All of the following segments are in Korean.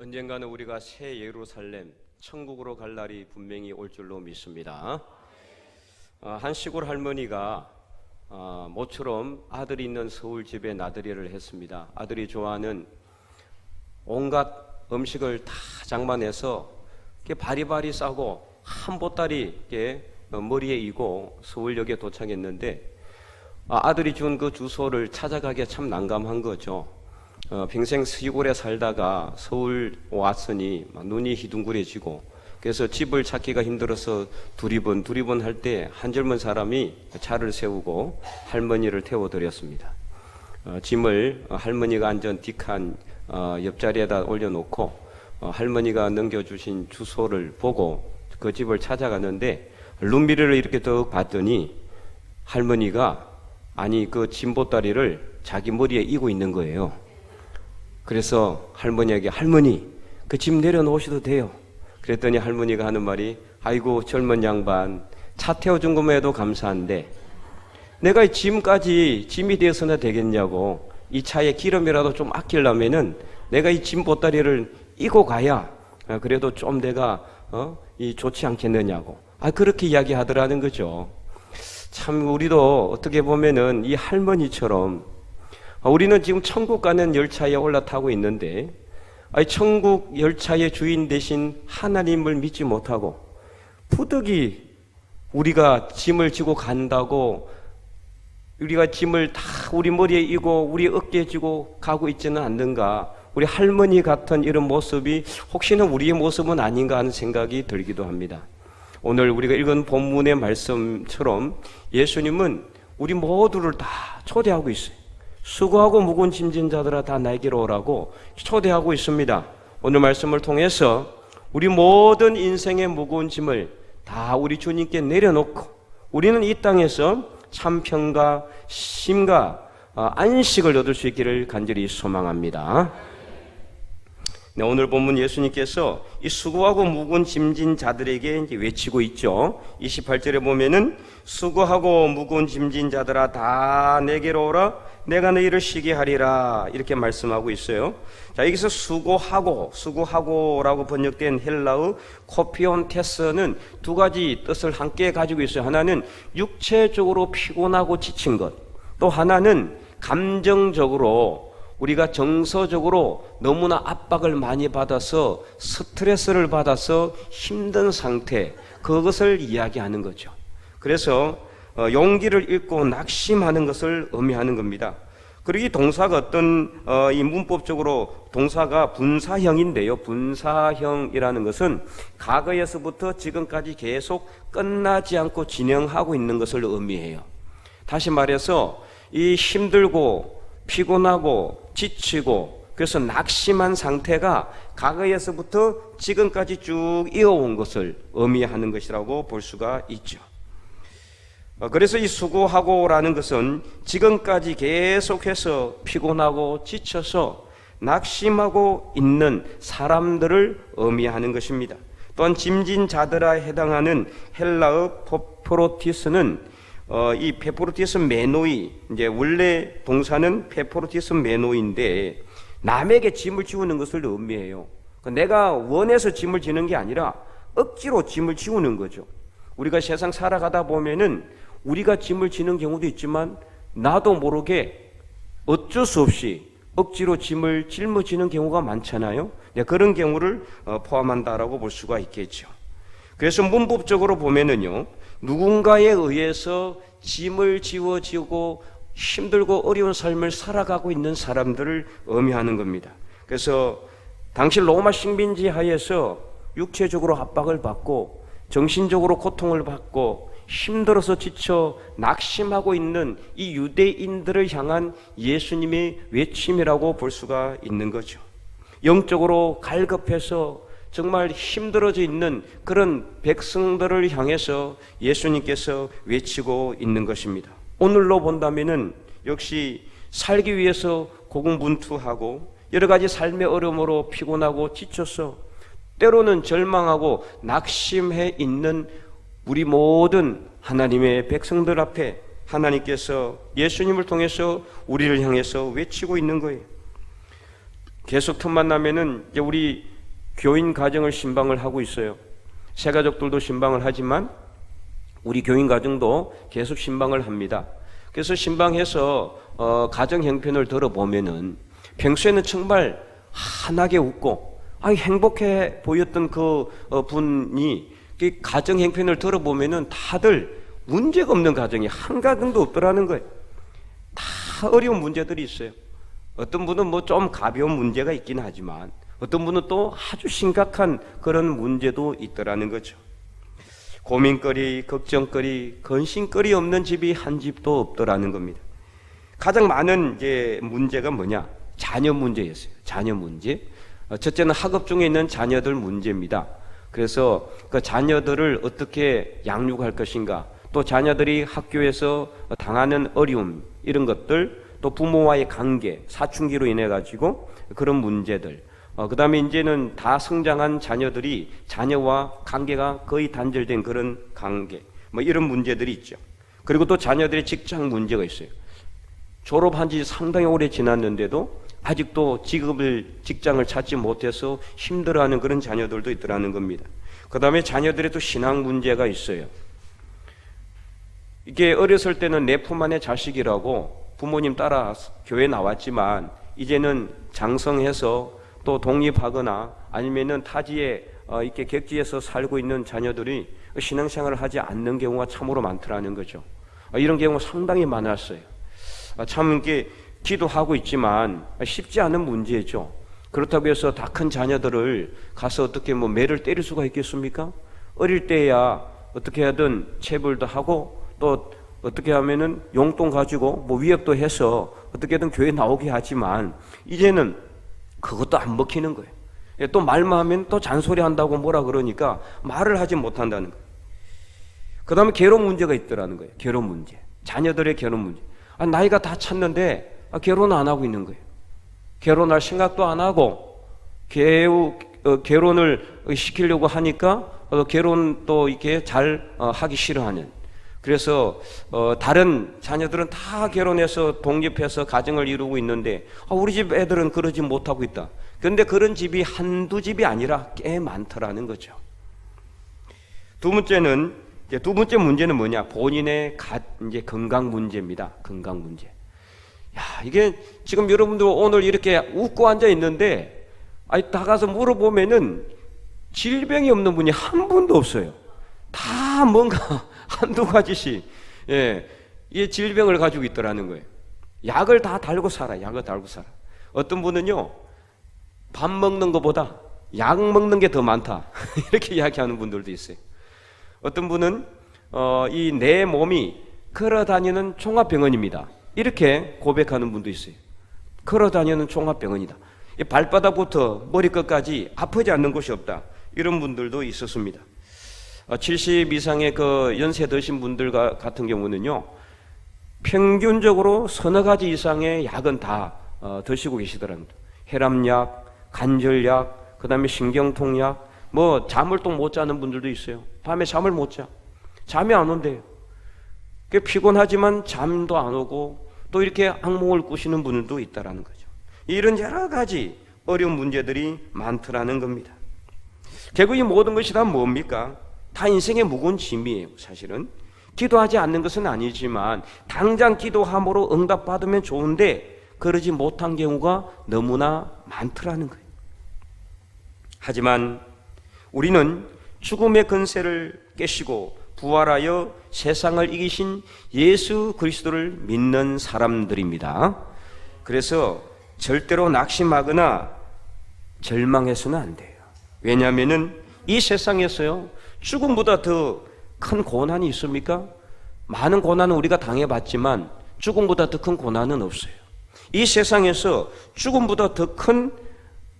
언젠가는 우리가 새 예루살렘 천국으로 갈 날이 분명히 올 줄로 믿습니다. 어, 한 시골 할머니가 어, 모처럼 아들이 있는 서울 집에 나들이를 했습니다. 아들이 좋아하는 온갖 음식을 다 장만해서 바리바리 싸고 한 보따리 머리에 이고 서울역에 도착했는데 아, 아들이 준 그 주소를 찾아가기가 참 난감한 거죠. 어, 평생 시골에 살다가 서울 왔으니 막 눈이 희둥그레지고 그래서 집을 찾기가 힘들어서 두리번 두리번 할 때 한 젊은 사람이 차를 세우고 할머니를 태워드렸습니다. 어, 짐을 어, 할머니가 앉은 뒷칸 어, 옆자리에다 올려놓고 어, 할머니가 넘겨주신 주소를 보고 그 집을 찾아갔는데 룸미러를 이렇게 더 봤더니 할머니가 아니 그 짐보따리를 자기 머리에 이고 있는 거예요. 그래서 할머니에게 할머니 그 짐 내려놓으셔도 돼요. 그랬더니 할머니가 하는 말이 아이고 젊은 양반 차 태워준 것만 해도 감사한데 내가 이 짐까지 짐이 되어서나 되겠냐고 이 차에 기름이라도 좀 아끼려면은 내가 이 짐 보따리를 이고 가야 아, 그래도 좀 내가 어? 이 좋지 않겠느냐고 아 그렇게 이야기하더라는 거죠. 참 우리도 어떻게 보면은 이 할머니처럼 아, 우리는 지금 천국 가는 열차에 올라타고 있는데 아니, 천국 열차의 주인 대신 하나님을 믿지 못하고 부득이 우리가 짐을 지고 간다고 우리가 짐을 다 우리 머리에 이고 우리 어깨에 지고 가고 있지는 않는가 우리 할머니 같은 이런 모습이 혹시나 우리의 모습은 아닌가 하는 생각이 들기도 합니다. 오늘 우리가 읽은 본문의 말씀처럼 예수님은 우리 모두를 다 초대하고 있어요. 수고하고 무거운 짐진 자들아 다 나에게로 오라고 초대하고 있습니다. 오늘 말씀을 통해서 우리 모든 인생의 무거운 짐을 다 우리 주님께 내려놓고 우리는 이 땅에서 참 평가 심과 어, 안식을 얻을 수 있기를 간절히 소망합니다. 네, 오늘 본문 예수님께서 이 수고하고 무거운 짐진 자들에게 이제 외치고 있죠. 28절에 보면은 수고하고 무거운 짐진 자들아 다 내게로 오라 내가 너희를 쉬게 하리라 이렇게 말씀하고 있어요. 자, 여기서 수고하고 수고하고라고 번역된 헬라어 코피온테스는 두 가지 뜻을 함께 가지고 있어요. 하나는 육체적으로 피곤하고 지친 것. 또 하나는 감정적으로 우리가 정서적으로 너무나 압박을 많이 받아서 스트레스를 받아서 힘든 상태 그것을 이야기하는 거죠. 그래서 어, 용기를 잃고 낙심하는 것을 의미하는 겁니다. 그리고 이 동사가 어떤 어, 이 문법적으로 동사가 분사형인데요. 분사형이라는 것은 과거에서부터 지금까지 계속 끝나지 않고 진행하고 있는 것을 의미해요. 다시 말해서 이 힘들고 피곤하고 지치고 그래서 낙심한 상태가 과거에서부터 지금까지 쭉 이어온 것을 의미하는 것이라고 볼 수가 있죠. 어, 그래서 이 수고하고라는 것은 지금까지 계속해서 피곤하고 지쳐서 낙심하고 있는 사람들을 의미하는 것입니다. 또한 짐진 자들아 해당하는 헬라어 포프로티스는 어, 이 페포르티스 메노이 이제 원래 동사는 페포르티스 메노인데 남에게 짐을 지우는 것을 의미해요. 그러니까 내가 원해서 짐을 지는 게 아니라 억지로 짐을 지우는 거죠. 우리가 세상 살아가다 보면은 우리가 짐을 지는 경우도 있지만 나도 모르게 어쩔 수 없이 억지로 짐을 짊어지는 경우가 많잖아요. 네, 그런 경우를 어, 포함한다라고 볼 수가 있겠죠. 그래서 문법적으로 보면은요, 누군가에 의해서 짐을 지워지고 힘들고 어려운 삶을 살아가고 있는 사람들을 의미하는 겁니다. 그래서 당시 로마 식민지 하에서 육체적으로 압박을 받고 정신적으로 고통을 받고 힘들어서 지쳐 낙심하고 있는 이 유대인들을 향한 예수님의 외침이라고 볼 수가 있는 거죠. 영적으로 갈급해서 정말 힘들어져 있는 그런 백성들을 향해서 예수님께서 외치고 있는 것입니다. 오늘로 본다면은 역시 살기 위해서 고군분투하고 여러 가지 삶의 어려움으로 피곤하고 지쳐서 때로는 절망하고 낙심해 있는 우리 모든 하나님의 백성들 앞에 하나님께서 예수님을 통해서 우리를 향해서 외치고 있는 거예요. 계속 틈만 나면은 우리 교인 가정을 신방을 하고 있어요. 새 가족들도 신방을 하지만 우리 교인 가정도 계속 신방을 합니다. 그래서 신방해서 어, 가정 형편을 들어보면은 평소에는 정말 환하게 웃고 아 행복해 보였던 그 어, 분이 그 가정 형편을 들어보면은 다들 문제가 없는 가정이 한 가정도 없더라는 거예요. 다 어려운 문제들이 있어요. 어떤 분은 뭐 좀 가벼운 문제가 있긴 하지만 어떤 분은 또 아주 심각한 그런 문제도 있더라는 거죠. 고민거리, 걱정거리, 근심거리 없는 집이 한 집도 없더라는 겁니다. 가장 많은 이제 문제가 뭐냐? 자녀 문제였어요. 자녀 문제. 어, 첫째는 학업 중에 있는 자녀들 문제입니다. 그래서 그 자녀들을 어떻게 양육할 것인가, 또 자녀들이 학교에서 당하는 어려움 이런 것들, 또 부모와의 관계, 사춘기로 인해 가지고 그런 문제들. 어, 그 다음에 이제는 다 성장한 자녀들이 자녀와 관계가 거의 단절된 그런 관계, 뭐 이런 문제들이 있죠. 그리고 또 자녀들의 직장 문제가 있어요. 졸업한 지 상당히 오래 지났는데도 아직도 직업을, 직장을 찾지 못해서 힘들어하는 그런 자녀들도 있더라는 겁니다. 그 다음에 자녀들의 또 신앙 문제가 있어요. 이게 어렸을 때는 내 품 안의 자식이라고 부모님 따라 교회 나왔지만 이제는 장성해서 또 독립하거나 아니면은 타지에 어, 이렇게 객지에서 살고 있는 자녀들이 신앙생활을 하지 않는 경우가 참으로 많더라는 거죠. 어, 이런 경우가 상당히 많았어요. 아, 참 이게 기도하고 있지만 쉽지 않은 문제죠. 그렇다고 해서 다 큰 자녀들을 가서 어떻게 뭐 매를 때릴 수가 있겠습니까? 어릴 때야 어떻게 하든 체벌도 하고 또 어떻게 하면은 용돈 가지고 뭐 위협도 해서 어떻게든 교회 나오게 하지만 이제는 그것도 안 먹히는 거예요. 예, 또 말만 하면 또 잔소리 한다고 뭐라 그러니까 말을 하지 못한다는 거예요. 그 다음에 결혼 문제가 있더라는 거예요. 결혼 문제. 자녀들의 결혼 문제. 아, 나이가 다 찼는데 아, 결혼 안 하고 있는 거예요. 결혼할 생각도 안 하고 개우, 어, 결혼을 시키려고 하니까 어, 결혼도 이렇게 잘 어, 하기 싫어하는 그래서 어, 다른 자녀들은 다 결혼해서 독립해서 가정을 이루고 있는데 아, 우리 집 애들은 그러지 못하고 있다. 그런데 그런 집이 한두 집이 아니라 꽤 많더라는 거죠. 두 번째는 두 번째 문제는 뭐냐? 본인의 가, 이제 건강 문제입니다. 건강 문제. 야, 이게 지금 여러분들 오늘 이렇게 웃고 앉아 있는데 아니 다가서 물어보면은 질병이 없는 분이 한 분도 없어요. 다 뭔가 한두 가지씩 예, 이 질병을 가지고 있더라는 거예요. 약을 다 달고 살아. 약을 달고 살아. 어떤 분은요. 밥 먹는 것보다 약 먹는 게 더 많다. 이렇게 이야기하는 분들도 있어요. 어떤 분은 어, 이 내 몸이 걸어 다니는 종합병원입니다. 이렇게 고백하는 분도 있어요. 걸어 다니는 종합병원이다. 이 발바닥부터 머리끝까지 아프지 않는 곳이 없다. 이런 분들도 있었습니다. 70 어, 이상의 그 연세 드신 분들 같은 경우는요, 평균적으로 서너 가지 이상의 약은 다 어, 드시고 계시더랍니다. 혈압약, 관절약, 그 다음에 신경통약, 뭐 잠을 또 못 자는 분들도 있어요. 밤에 잠을 못 자. 잠이 안 온대요. 그 피곤하지만 잠도 안 오고 또 이렇게 악몽을 꾸시는 분들도 있다라는 거죠. 이런 여러 가지 어려운 문제들이 많더라는 겁니다. 결국 이 모든 것이 다 뭡니까? 다 인생의 무거운 짐이에요, 사실은. 기도하지 않는 것은 아니지만 당장 기도함으로 응답받으면 좋은데 그러지 못한 경우가 너무나 많더라는 거예요. 하지만 우리는 죽음의 근세를 깨시고 부활하여 세상을 이기신 예수 그리스도를 믿는 사람들입니다. 그래서 절대로 낙심하거나 절망해서는 안 돼요. 왜냐하면은 이 세상에서요 죽음보다 더 큰 고난이 있습니까? 많은 고난은 우리가 당해봤지만 죽음보다 더 큰 고난은 없어요. 이 세상에서 죽음보다 더 큰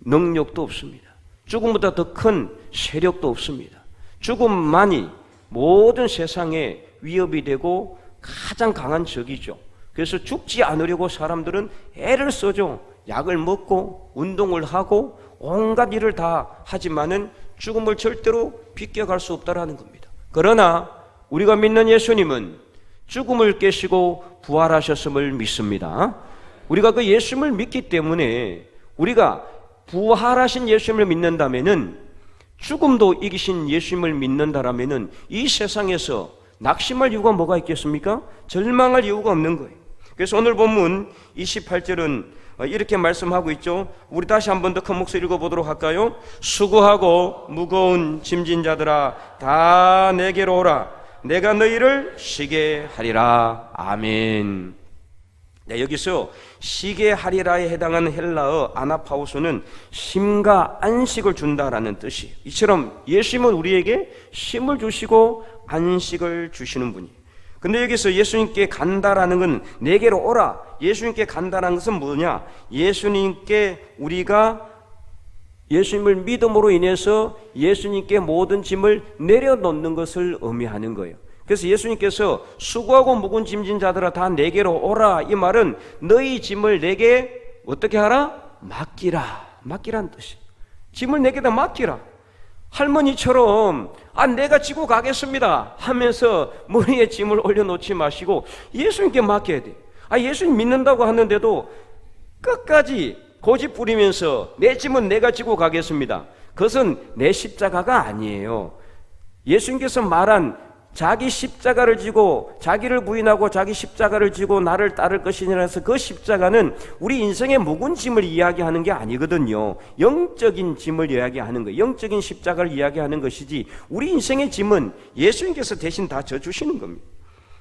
능력도 없습니다. 죽음보다 더 큰 세력도 없습니다. 죽음만이 모든 세상에 위협이 되고 가장 강한 적이죠. 그래서 죽지 않으려고 사람들은 애를 써죠. 약을 먹고 운동을 하고 온갖 일을 다 하지만은 죽음을 절대로 비껴갈 수 없다라는 겁니다. 그러나 우리가 믿는 예수님은 죽음을 깨시고 부활하셨음을 믿습니다. 우리가 그 예수님을 믿기 때문에 우리가 부활하신 예수님을 믿는다면은 죽음도 이기신 예수님을 믿는다라면은 이 세상에서 낙심할 이유가 뭐가 있겠습니까? 절망할 이유가 없는 거예요. 그래서 오늘 본문 28절은 이렇게 말씀하고 있죠. 우리 다시 한 번 더 큰 목소리 읽어보도록 할까요? 수고하고 무거운 짐진 자들아 다 내게로 오라. 내가 너희를 쉬게 하리라. 아멘. 네, 여기서 쉬게 하리라에 해당하는 헬라어 아나파우스는 쉼과 안식을 준다라는 뜻이에요. 이처럼 예수님은 우리에게 쉼을 주시고 안식을 주시는 분이에요. 근데 여기서 예수님께 간다라는 건 내게로 오라. 예수님께 간다라는 것은 뭐냐? 예수님께 우리가 예수님을 믿음으로 인해서 예수님께 모든 짐을 내려놓는 것을 의미하는 거예요. 그래서 예수님께서 수고하고 묵은 짐진 자들아 다 내게로 오라 이 말은 너희 짐을 내게 어떻게 하라? 맡기라. 맡기란 뜻이. 짐을 내게 다 맡기라. 할머니처럼 아 내가 지고 가겠습니다 하면서 머리에 짐을 올려놓지 마시고 예수님께 맡겨야 돼. 아 예수님 믿는다고 하는데도 끝까지 고집 부리면서 내 짐은 내가 지고 가겠습니다. 그것은 내 십자가가 아니에요. 예수님께서 말한 자기 십자가를 지고 자기를 부인하고 자기 십자가를 지고 나를 따를 것이니라서 그 십자가는 우리 인생의 묵은 짐을 이야기하는 게 아니거든요. 영적인 짐을 이야기하는 거예요. 영적인 십자가를 이야기하는 것이지 우리 인생의 짐은 예수님께서 대신 다 져주시는 겁니다.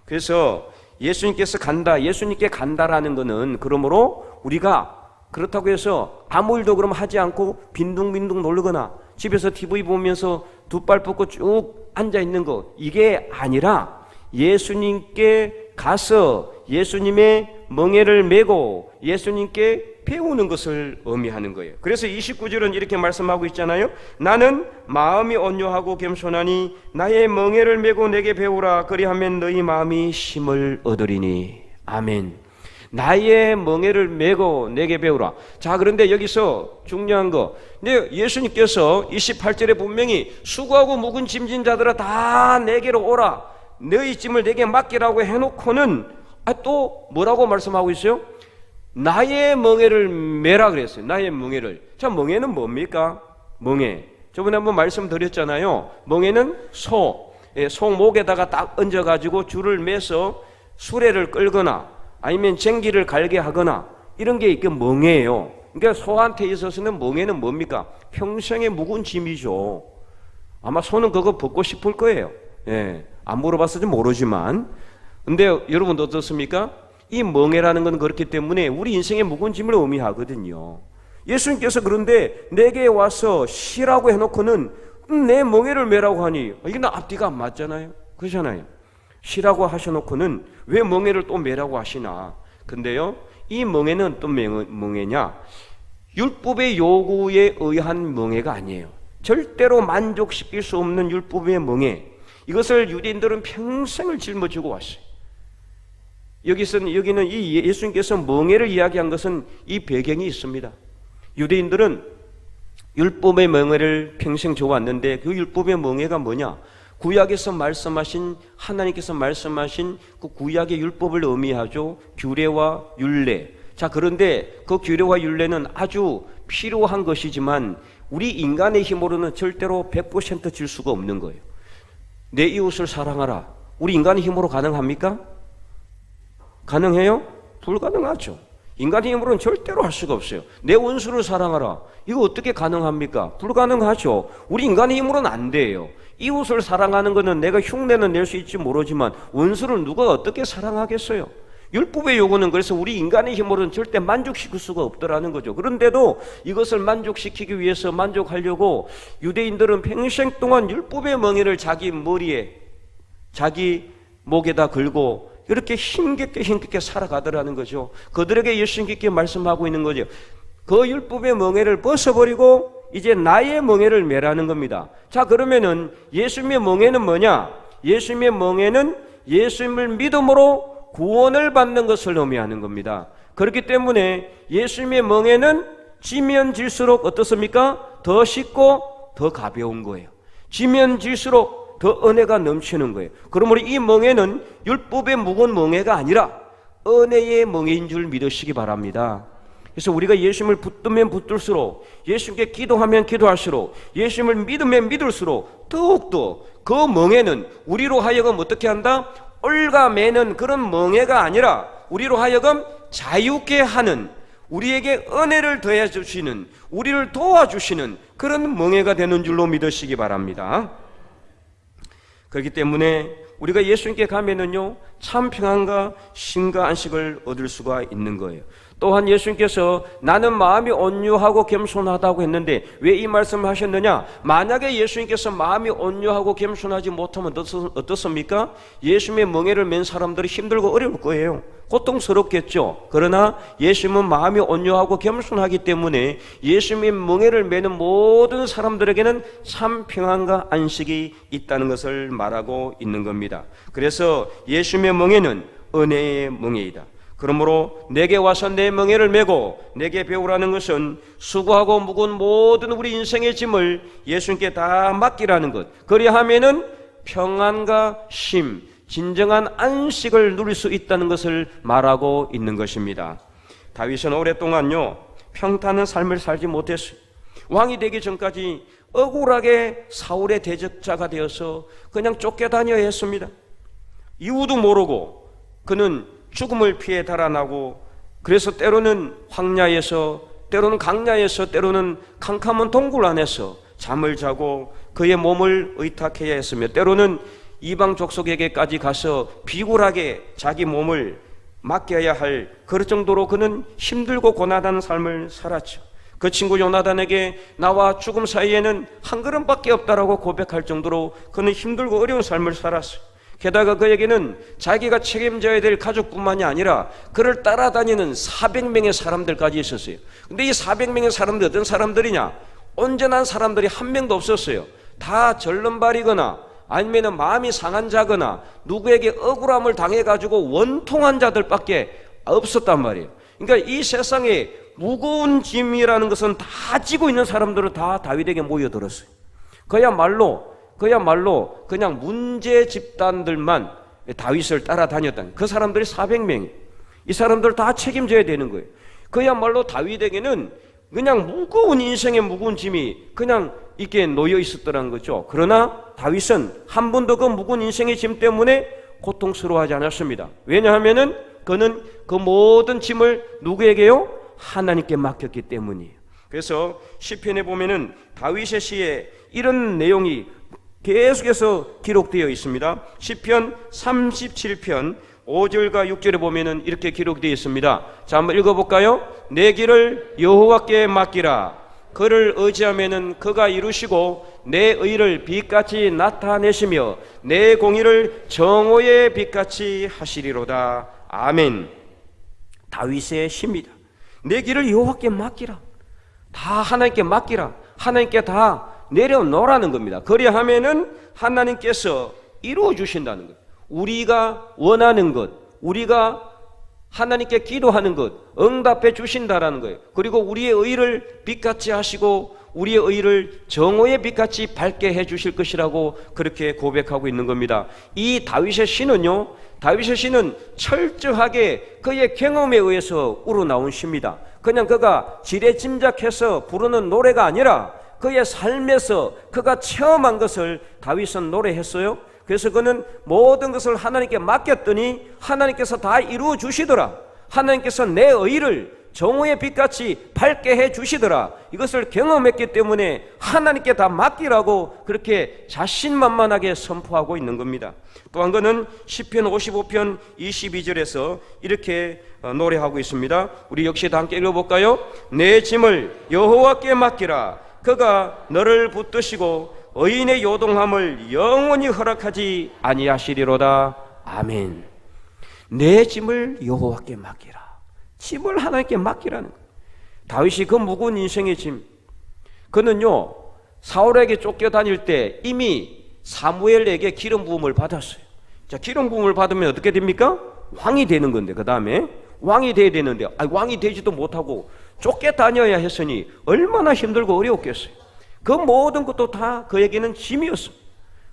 그래서 예수님께서 간다, 예수님께 간다라는 것은 그러므로 우리가 그렇다고 해서 아무 일도 그럼 하지 않고 빈둥빈둥 놀거나 집에서 TV 보면서 두팔 뻗고 쭉 앉아 있는 거 이게 아니라 예수님께 가서 예수님의 멍에를 메고 예수님께 배우는 것을 의미하는 거예요. 그래서 29절은 이렇게 말씀하고 있잖아요. 나는 마음이 온유하고 겸손하니 나의 멍에를 메고 내게 배우라 그리하면 너희 마음이 힘을 얻으리니 아멘. 나의 멍에를 메고 내게 배우라. 자, 그런데 여기서 중요한 거. 근데 예수님께서 28절에 분명히 수고하고 묵은 짐진 자들아 다 내게로 오라. 너희 짐을 내게 맡기라고 해 놓고는 아, 또 뭐라고 말씀하고 있어요? 나의 멍에를 메라 그랬어요. 나의 멍에를. 자, 멍에는 뭡니까? 멍에. 저번에 한번 말씀드렸잖아요. 멍에는 소. 예, 소 목에다가 딱 얹어가지고 줄을 매서 수레를 끌거나 아니면 쟁기를 갈게 하거나 이런 게 이게 멍해예요. 그러니까 소한테 있어서는 멍해는 뭡니까? 평생의 묵은 짐이죠. 아마 소는 그거 벗고 싶을 거예요. 예. 안좀 모르지만. 근데 여러분 어떻습니까? 이 멍해라는 건 그렇기 때문에 우리 인생의 묵은 짐을 의미하거든요. 예수님께서 그런데 내게 와서 쉬라고 해놓고는 음, 내 멍해를 메라고 하니 이게 나 앞뒤가 안 맞잖아요. 그렇잖아요. 쉬라고 하셔놓고는 왜 멍해를 또 메라고 하시나? 근데요, 이 멍해는 또 멍해냐? 율법의 요구에 의한 멍해가 아니에요. 절대로 만족시킬 수 없는 율법의 멍해. 이것을 유대인들은 평생을 짊어지고 왔어요. 여기서는 여기는 이 예수님께서 멍해를 이야기한 것은 이 배경이 있습니다. 유대인들은 율법의 멍해를 평생 줘왔는데 그 율법의 멍해가 뭐냐? 구약에서 말씀하신 하나님께서 말씀하신 그 구약의 율법을 의미하죠. 규례와 율례. 자, 그런데 그 규례와 율례는 아주 필요한 것이지만 우리 인간의 힘으로는 절대로 100%질 수가 없는 거예요. 내 이웃을 사랑하라. 우리 인간의 힘으로 가능합니까? 가능해요? 불가능하죠. 인간의 힘으로는 절대로 할 수가 없어요. 내 원수를 사랑하라. 이거 어떻게 가능합니까? 불가능하죠. 우리 인간의 힘으로는 안 돼요. 이웃을 사랑하는 것은 내가 흉내는 낼 수 있지 모르지만 원수를 누가 어떻게 사랑하겠어요? 율법의 요구는 그래서 우리 인간의 힘으로는 절대 만족시킬 수가 없더라는 거죠. 그런데도 이것을 만족시키기 위해서 만족하려고 유대인들은 평생 동안 율법의 멍에를 자기 머리에 자기 목에다 걸고 이렇게 힘겹게 힘겹게 살아가더라는 거죠. 그들에게 예수님께 말씀하고 있는 거죠. 그 율법의 멍에를 벗어버리고 이제 나의 멍에를 매라는 겁니다. 자, 그러면은 예수님의 멍에는 뭐냐? 예수님의 멍에는 예수님을 믿음으로 구원을 받는 것을 의미하는 겁니다. 그렇기 때문에 예수님의 멍에는 지면 질수록 어떻습니까? 더 쉽고 더 가벼운 거예요. 지면 질수록 더 은혜가 넘치는 거예요. 그러므로 이 멍에는 율법의 무거운 멍에가 아니라 은혜의 멍에인 줄 믿으시기 바랍니다. 그래서 우리가 예수님을 붙들면 붙들수록 예수님께 기도하면 기도할수록 예수님을 믿으면 믿을수록 더욱더 그 멍에는 우리로 하여금 어떻게 한다? 올가매는 그런 멍에가 아니라 우리로 하여금 자유케 하는 우리에게 은혜를 더해 주시는 우리를 도와주시는 그런 멍에가 되는 줄로 믿으시기 바랍니다. 그렇기 때문에 우리가 예수님께 가면은요 참 평안과 신과 안식을 얻을 수가 있는 거예요. 또한 예수님께서 나는 마음이 온유하고 겸손하다고 했는데 왜 이 말씀을 하셨느냐? 만약에 예수님께서 마음이 온유하고 겸손하지 못하면 어떻- 어떻습니까? 예수님의 멍에를 맨 사람들이 힘들고 어려울 거예요. 고통스럽겠죠. 그러나 예수님은 마음이 온유하고 겸손하기 때문에 예수님의 멍에를 매는 모든 사람들에게는 참 평안과 안식이 있다는 것을 말하고 있는 겁니다. 그래서 예수님의 멍에는 은혜의 멍에이다. 그러므로 내게 와서 내 멍에를 메고 내게 배우라는 것은 수고하고 무거운 모든 우리 인생의 짐을 예수님께 다 맡기라는 것. 그리하면은 평안과 심, 진정한 안식을 누릴 수 있다는 것을 말하고 있는 것입니다. 다윗은 오랫동안요 평탄한 삶을 살지 못했어요. 왕이 되기 전까지 억울하게 사울의 대적자가 되어서 그냥 쫓겨다녀야 했습니다. 이유도 모르고 그는 죽음을 피해 달아나고 그래서 때로는 황야에서 때로는 강야에서 때로는 캄캄한 동굴 안에서 잠을 자고 그의 몸을 의탁해야 했으며 때로는 이방 족속에게까지 가서 비굴하게 자기 몸을 맡겨야 할 그럴 정도로 그는 힘들고 고난한 삶을 살았죠. 그 친구 요나단에게 나와 죽음 사이에는 한 걸음밖에 없다라고 고백할 정도로 그는 힘들고 어려운 삶을 살았어요. 게다가 그에게는 자기가 책임져야 될 가족뿐만이 아니라 그를 따라다니는 400명의 사람들까지 있었어요. 근데 이 400명의 사람들 어떤 사람들이냐? 온전한 사람들이 한 명도 없었어요. 다 절름발이거나 아니면 마음이 상한 자거나 누구에게 억울함을 당해가지고 원통한 자들밖에 없었단 말이에요. 그러니까 이 세상에 무거운 짐이라는 것은 다 지고 있는 사람들은 다 다윗에게 모여들었어요. 그야말로 그야말로 그냥 문제 집단들만 다윗을 따라다녔던 그 사람들이 400명이 이 사람들 다 책임져야 되는 거예요. 그야말로 다윗에게는 그냥 무거운 인생의 무거운 짐이 그냥 이게 놓여 있었더라는 거죠. 그러나 다윗은 한 번도 그 무거운 인생의 짐 때문에 고통스러워하지 않았습니다. 왜냐하면은 그는 그 모든 짐을 누구에게요? 하나님께 맡겼기 때문이에요. 그래서 시편에 보면은 다윗의 시에 이런 내용이 계속해서 기록되어 있습니다. 시편 37편 5절과 6절에 보면은 이렇게 기록되어 있습니다. 자, 한번 읽어 볼까요? 내 길을 여호와께 맡기라. 그를 의지하면은 그가 이루시고 내 의를 빛같이 나타내시며 내 공의를 정오의 빛같이 하시리로다. 아멘. 다윗의 시입니다. 내 길을 여호와께 맡기라. 다 하나님께 맡기라. 하나님께 다 내려놓으라는 겁니다. 그리하면은 하나님께서 이루어 주신다는 것. 우리가 원하는 것, 우리가 하나님께 기도하는 것, 응답해 주신다라는 거예요. 그리고 우리의 의를 빛같이 하시고 우리의 의를 정오의 빛같이 밝게 해 주실 것이라고 그렇게 고백하고 있는 겁니다. 이 다윗의 시는요, 다윗의 시는 철저하게 그의 경험에 의해서 우러나온 시입니다. 그냥 그가 지레 짐작해서 부르는 노래가 아니라 그의 삶에서 그가 체험한 것을 다윗은 노래했어요. 그래서 그는 모든 것을 하나님께 맡겼더니 하나님께서 다 이루어 주시더라. 하나님께서 내 의를 정오의 빛같이 밝게 해 주시더라. 이것을 경험했기 때문에 하나님께 다 맡기라고 그렇게 자신만만하게 선포하고 있는 겁니다. 또한 거는 시편 55편 22절에서 이렇게 어, 노래하고 있습니다. 우리 역시 다 함께 읽어볼까요? 내 짐을 여호와께 맡기라. 그가 너를 붙드시고 의인의 요동함을 영원히 허락하지 아니하시리로다. 아멘. 내 짐을 여호와께 맡기라. 짐을 하나님께 맡기라는 거예요. 다윗이 그 무거운 인생의 짐. 그는요 사울에게 쫓겨다닐 때 이미 사무엘에게 기름 부음을 받았어요. 자 기름 부음을 받으면 어떻게 됩니까? 왕이 되는 건데 그 다음에 왕이 돼야 되는데 아 왕이 되지도 못하고 쫓겨 다녀야 했으니 얼마나 힘들고 어려웠겠어요. 그 모든 것도 다 그에게는 짐이었어.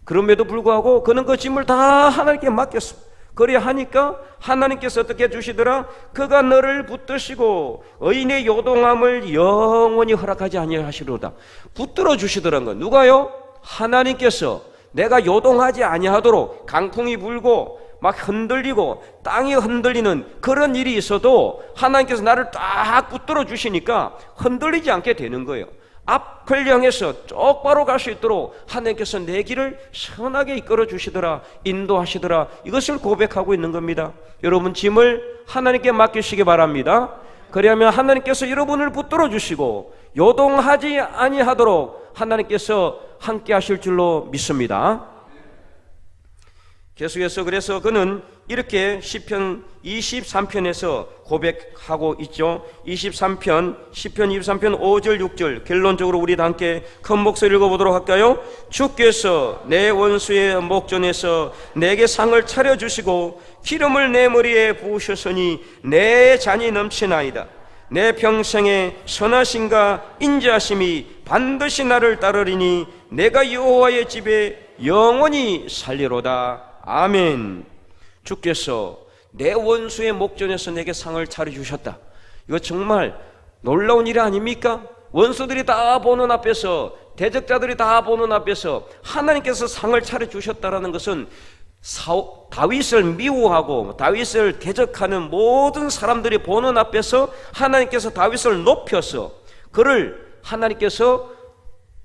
그럼에도 불구하고 그는 그 짐을 다 하나님께 맡겼어. 그래야 하니까 하나님께서 어떻게 주시더라? 그가 너를 붙드시고 의인의 요동함을 영원히 허락하지 아니하시로다. 붙들어 주시더란 건 누가요? 하나님께서 내가 요동하지 아니하도록 강풍이 불고 막 흔들리고 땅이 흔들리는 그런 일이 있어도 하나님께서 나를 딱 붙들어 주시니까 흔들리지 않게 되는 거예요. 앞을 향해서 똑바로 갈 수 있도록 하나님께서 내 길을 선하게 이끌어 주시더라, 인도하시더라. 이것을 고백하고 있는 겁니다. 여러분 짐을 하나님께 맡기시기 바랍니다. 그리하면 하나님께서 여러분을 붙들어 주시고 요동하지 아니하도록 하나님께서 함께 하실 줄로 믿습니다. 계속해서 그래서 그는 이렇게 시편 23편에서 고백하고 있죠. 23편, 시편 23편 5절 6절 결론적으로 우리 다 함께 큰 목소리 읽어보도록 할까요? 주께서 내 원수의 목전에서 내게 상을 차려주시고 기름을 내 머리에 부으셨으니 내 잔이 넘치나이다. 내 평생에 선하심과 인자하심이 반드시 나를 따르리니 내가 여호와의 집에 영원히 살리로다. 아멘. 주께서 내 원수의 목전에서 내게 상을 차려주셨다. 이거 정말 놀라운 일 아닙니까? 원수들이 다 보는 앞에서 대적자들이 다 보는 앞에서 하나님께서 상을 차려주셨다라는 것은 다윗을 미워하고 다윗을 대적하는 모든 사람들이 보는 앞에서 하나님께서 다윗을 높여서 그를 하나님께서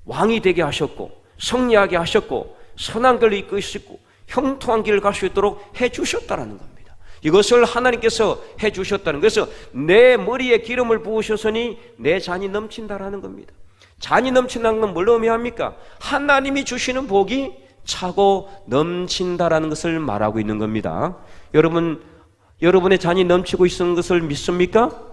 왕이 되게 하셨고 성리하게 하셨고 선한 길을 이끄시고 형통한 길을 갈 수 있도록 해 주셨다라는 겁니다. 이것을 하나님께서 해 주셨다는 그래서 내 머리에 기름을 부으셨으니 내 잔이 넘친다라는 겁니다. 잔이 넘친다는 건뭘 의미합니까? 하나님이 주시는 복이 차고 넘친다라는 것을 말하고 있는 겁니다. 여러분 여러분의 잔이 넘치고 있는 것을 믿습니까?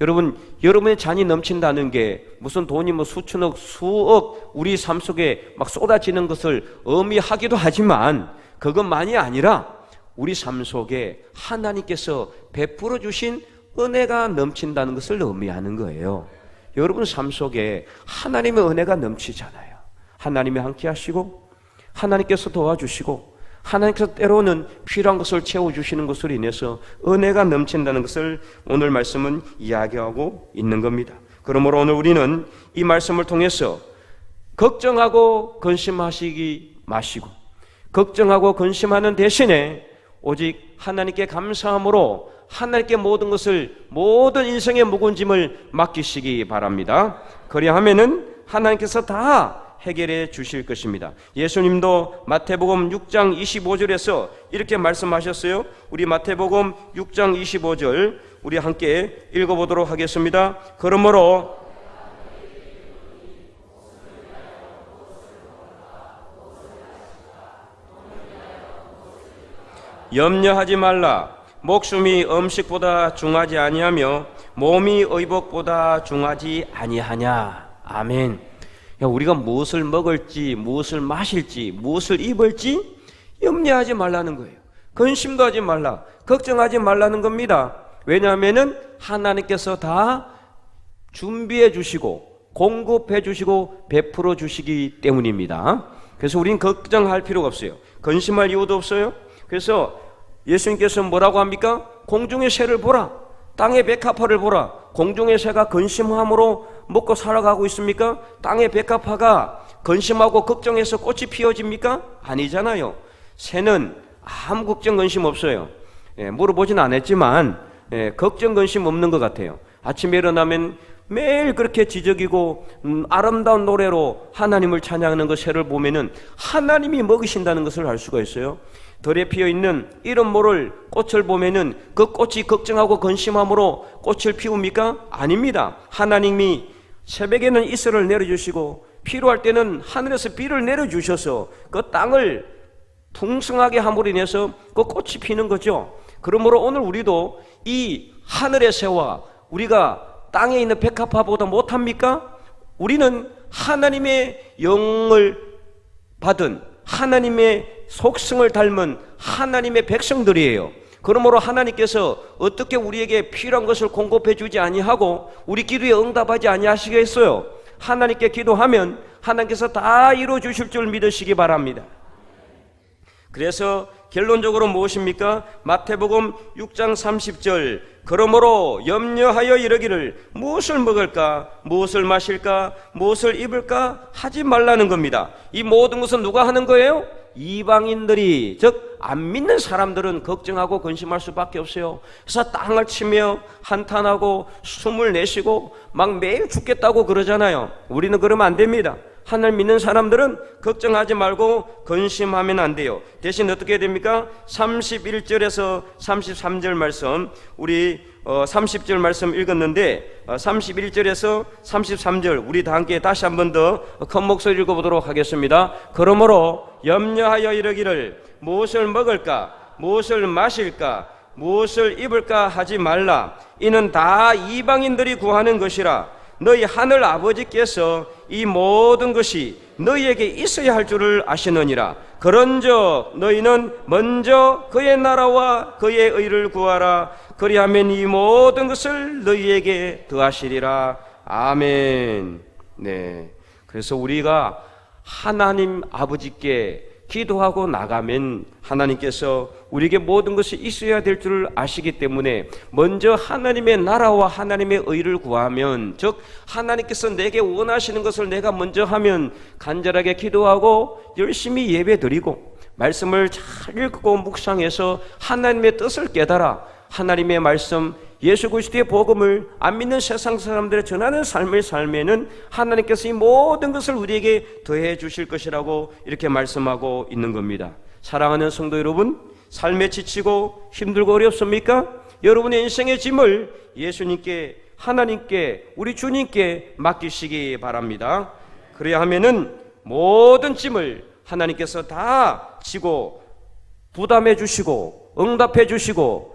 여러분, 여러분의 잔이 넘친다는 게 무슨 돈이 뭐 수천억, 수억 우리 삶 속에 막 쏟아지는 것을 의미하기도 하지만 그것만이 아니라 우리 삶 속에 하나님께서 베풀어 주신 은혜가 넘친다는 것을 의미하는 거예요. 여러분 삶 속에 하나님의 은혜가 넘치잖아요. 하나님이 함께 하시고 하나님께서 도와주시고 하나님께서 때로는 필요한 것을 채워주시는 것으로 인해서 은혜가 넘친다는 것을 오늘 말씀은 이야기하고 있는 겁니다. 그러므로 오늘 우리는 이 말씀을 통해서 걱정하고 근심하시기 마시고 걱정하고 근심하는 대신에 오직 하나님께 감사함으로 하나님께 모든 것을 모든 인생의 무거운 짐을 맡기시기 바랍니다. 그리하면은 하나님께서 다 해결해 주실 것입니다. 예수님도 마태복음 6장 25절에서 이렇게 말씀하셨어요. 우리 마태복음 6장 25절 우리 함께 읽어보도록 하겠습니다. 그러므로 염려하지 말라. 목숨이 음식보다 중하지 아니하며 몸이 의복보다 중하지 아니하냐. 아멘. 야, 우리가 무엇을 먹을지, 무엇을 마실지, 무엇을 입을지 염려하지 말라는 거예요. 근심도 하지 말라. 걱정하지 말라는 겁니다. 왜냐하면은 하나님께서 다 준비해 주시고 공급해 주시고 베풀어 주시기 때문입니다. 그래서 우린 걱정할 필요가 없어요. 근심할 이유도 없어요. 그래서 예수님께서 뭐라고 합니까? 공중의 새를 보라. 땅의 백합화를 보라. 공중의 새가 근심함으로 먹고 살아가고 있습니까? 땅의 백합화가 근심하고 걱정해서 꽃이 피어집니까? 아니잖아요. 새는 아무 걱정 근심 없어요. 예, 물어보진 않았지만 예, 걱정 근심 없는 것 같아요. 아침에 일어나면 매일 그렇게 지적이고 음, 아름다운 노래로 하나님을 찬양하는 그 새를 보면은 하나님이 먹이신다는 것을 알 수가 있어요. 덜에 피어 있는 이름 모를 꽃을 보면은 그 꽃이 걱정하고 근심함으로 꽃을 피웁니까? 아닙니다. 하나님이 새벽에는 이슬을 내려주시고 필요할 때는 하늘에서 비를 내려주셔서 그 땅을 풍성하게 함으로 인해서 그 꽃이 피는 거죠. 그러므로 오늘 우리도 이 하늘의 새와 우리가 땅에 있는 백합화보다 못합니까? 우리는 하나님의 영을 받은 하나님의 속성을 닮은 하나님의 백성들이에요. 그러므로 하나님께서 어떻게 우리에게 필요한 것을 공급해 주지 아니하고 우리 기도에 응답하지 아니하시겠어요? 하나님께 기도하면 하나님께서 다 이루어 주실 줄 믿으시기 바랍니다. 그래서 결론적으로 무엇입니까? 마태복음 6장 30절 그러므로 염려하여 이르기를 무엇을 먹을까 무엇을 마실까 무엇을 입을까 하지 말라는 겁니다. 이 모든 것은 누가 하는 거예요? 이방인들이 즉 안 믿는 사람들은 걱정하고 근심할 수밖에 없어요. 그래서 땅을 치며 한탄하고 숨을 내쉬고 막 매일 죽겠다고 그러잖아요. 우리는 그러면 안 됩니다. 하늘 믿는 사람들은 걱정하지 말고 근심하면 안 돼요. 대신 어떻게 됩니까? 31절에서 33절 말씀 우리 어, 30절 말씀 읽었는데 어, 31절에서 33절 우리 다 함께 다시 한 번 더 큰 목소리 읽어보도록 하겠습니다. 그러므로 염려하여 이르기를 무엇을 먹을까 무엇을 마실까 무엇을 입을까 하지 말라 이는 다 이방인들이 구하는 것이라 너희 하늘 아버지께서 이 모든 것이 너희에게 있어야 할 줄을 아시느니라. 그런즉 너희는 먼저 그의 나라와 그의 의를 구하라. 그리하면 이 모든 것을 너희에게 더하시리라. 아멘. 네. 그래서 우리가 하나님 아버지께 기도하고 나가면 하나님께서 우리에게 모든 것이 있어야 될 줄을 아시기 때문에 먼저 하나님의 나라와 하나님의 의를 구하면 즉 하나님께서 내게 원하시는 것을 내가 먼저 하면 간절하게 기도하고 열심히 예배 드리고 말씀을 잘 읽고 묵상해서 하나님의 뜻을 깨달아 하나님의 말씀 예수 그리스도의 복음을 안 믿는 세상 사람들의 전하는 삶을 살면은 하나님께서 이 모든 것을 우리에게 더해 주실 것이라고 이렇게 말씀하고 있는 겁니다. 사랑하는 성도 여러분, 삶에 지치고 힘들고 어렵습니까? 여러분의 인생의 짐을 예수님께 하나님께 우리 주님께 맡기시기 바랍니다. 그래야 하면은 모든 짐을 하나님께서 다 지고 부담해 주시고 응답해 주시고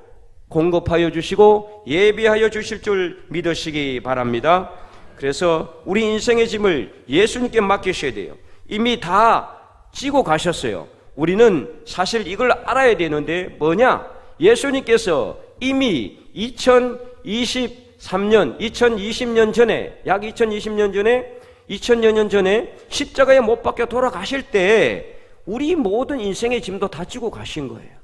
공급하여 주시고 예비하여 주실 줄 믿으시기 바랍니다. 그래서 우리 인생의 짐을 예수님께 맡기셔야 돼요. 이미 다 지고 가셨어요. 우리는 사실 이걸 알아야 되는데 뭐냐? 예수님께서 이미 2023년, 2020년 전에, 약 2020년 전에, 2000여 년 전에 십자가에 못 박혀 돌아가실 때 우리 모든 인생의 짐도 다 지고 가신 거예요.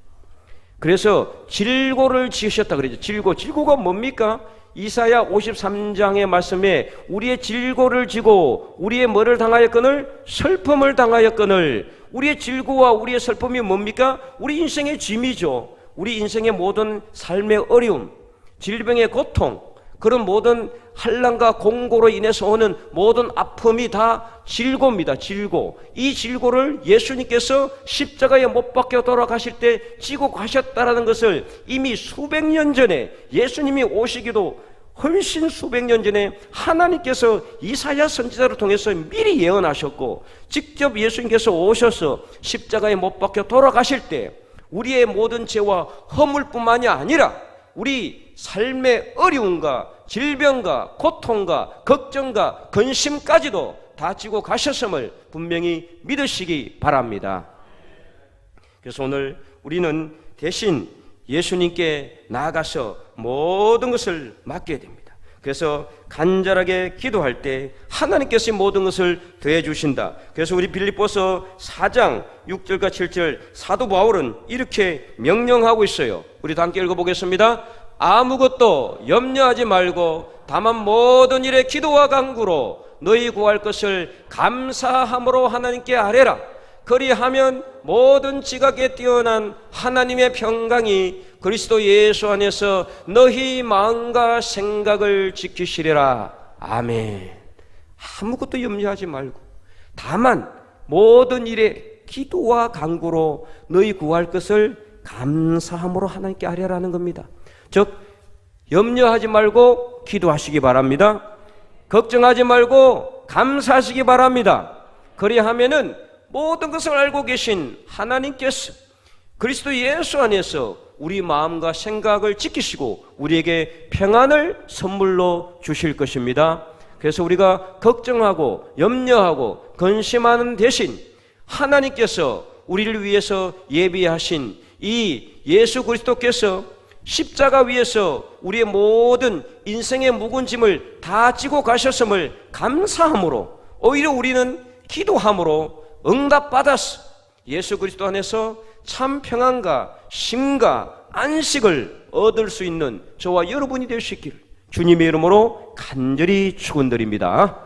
그래서 질고를 지으셨다 그러죠. 질고. 질고가 뭡니까? 이사야 53장의 말씀에 우리의 질고를 지고 우리의 뭐를 당하였거늘 슬픔을 당하였거늘 우리의 질고와 우리의 슬픔이 뭡니까? 우리 인생의 짐이죠. 우리 인생의 모든 삶의 어려움, 질병의 고통, 그런 모든 한란과 공고로 인해서 오는 모든 아픔이 다 질고입니다. 질고. 이 질고를 예수님께서 십자가에 못 박혀 돌아가실 때 지고 가셨다라는 것을 이미 수백 년 전에 예수님이 오시기도 훨씬 수백 년 전에 하나님께서 이사야 선지자를 통해서 미리 예언하셨고 직접 예수님께서 오셔서 십자가에 못 박혀 돌아가실 때 우리의 모든 죄와 허물뿐만이 아니라 우리 삶의 어려움과 질병과 고통과 걱정과 근심까지도 다 지고 가셨음을 분명히 믿으시기 바랍니다. 그래서 오늘 우리는 대신 예수님께 나아가서 모든 것을 맡겨야 됩니다. 그래서 간절하게 기도할 때 하나님께서 모든 것을 더해 주신다. 그래서 우리 빌립보서 4장 6절과 7절 사도 바울은 이렇게 명령하고 있어요. 우리 다 함께 읽어 보겠습니다. 아무것도 염려하지 말고 다만 모든 일에 기도와 간구로 너희 구할 것을 감사함으로 하나님께 아뢰라. 그리하면 모든 지각에 뛰어난 하나님의 평강이 그리스도 예수 안에서 너희 마음과 생각을 지키시리라. 아멘. 아무것도 염려하지 말고 다만 모든 일에 기도와 간구로 너희 구할 것을 감사함으로 하나님께 아뢰라는 겁니다. 즉 염려하지 말고 기도하시기 바랍니다. 걱정하지 말고 감사하시기 바랍니다. 그리하면은 모든 것을 알고 계신 하나님께서 그리스도 예수 안에서 우리 마음과 생각을 지키시고 우리에게 평안을 선물로 주실 것입니다. 그래서 우리가 걱정하고 염려하고 근심하는 대신 하나님께서 우리를 위해서 예비하신 이 예수 그리스도께서 십자가 위에서 우리의 모든 인생의 묵은 짐을 다 지고 가셨음을 감사함으로 오히려 우리는 기도함으로 응답받았어. 예수 그리스도 안에서 참 평안과 심과 안식을 얻을 수 있는 저와 여러분이 있기를 주님의 이름으로 간절히 축원드립니다.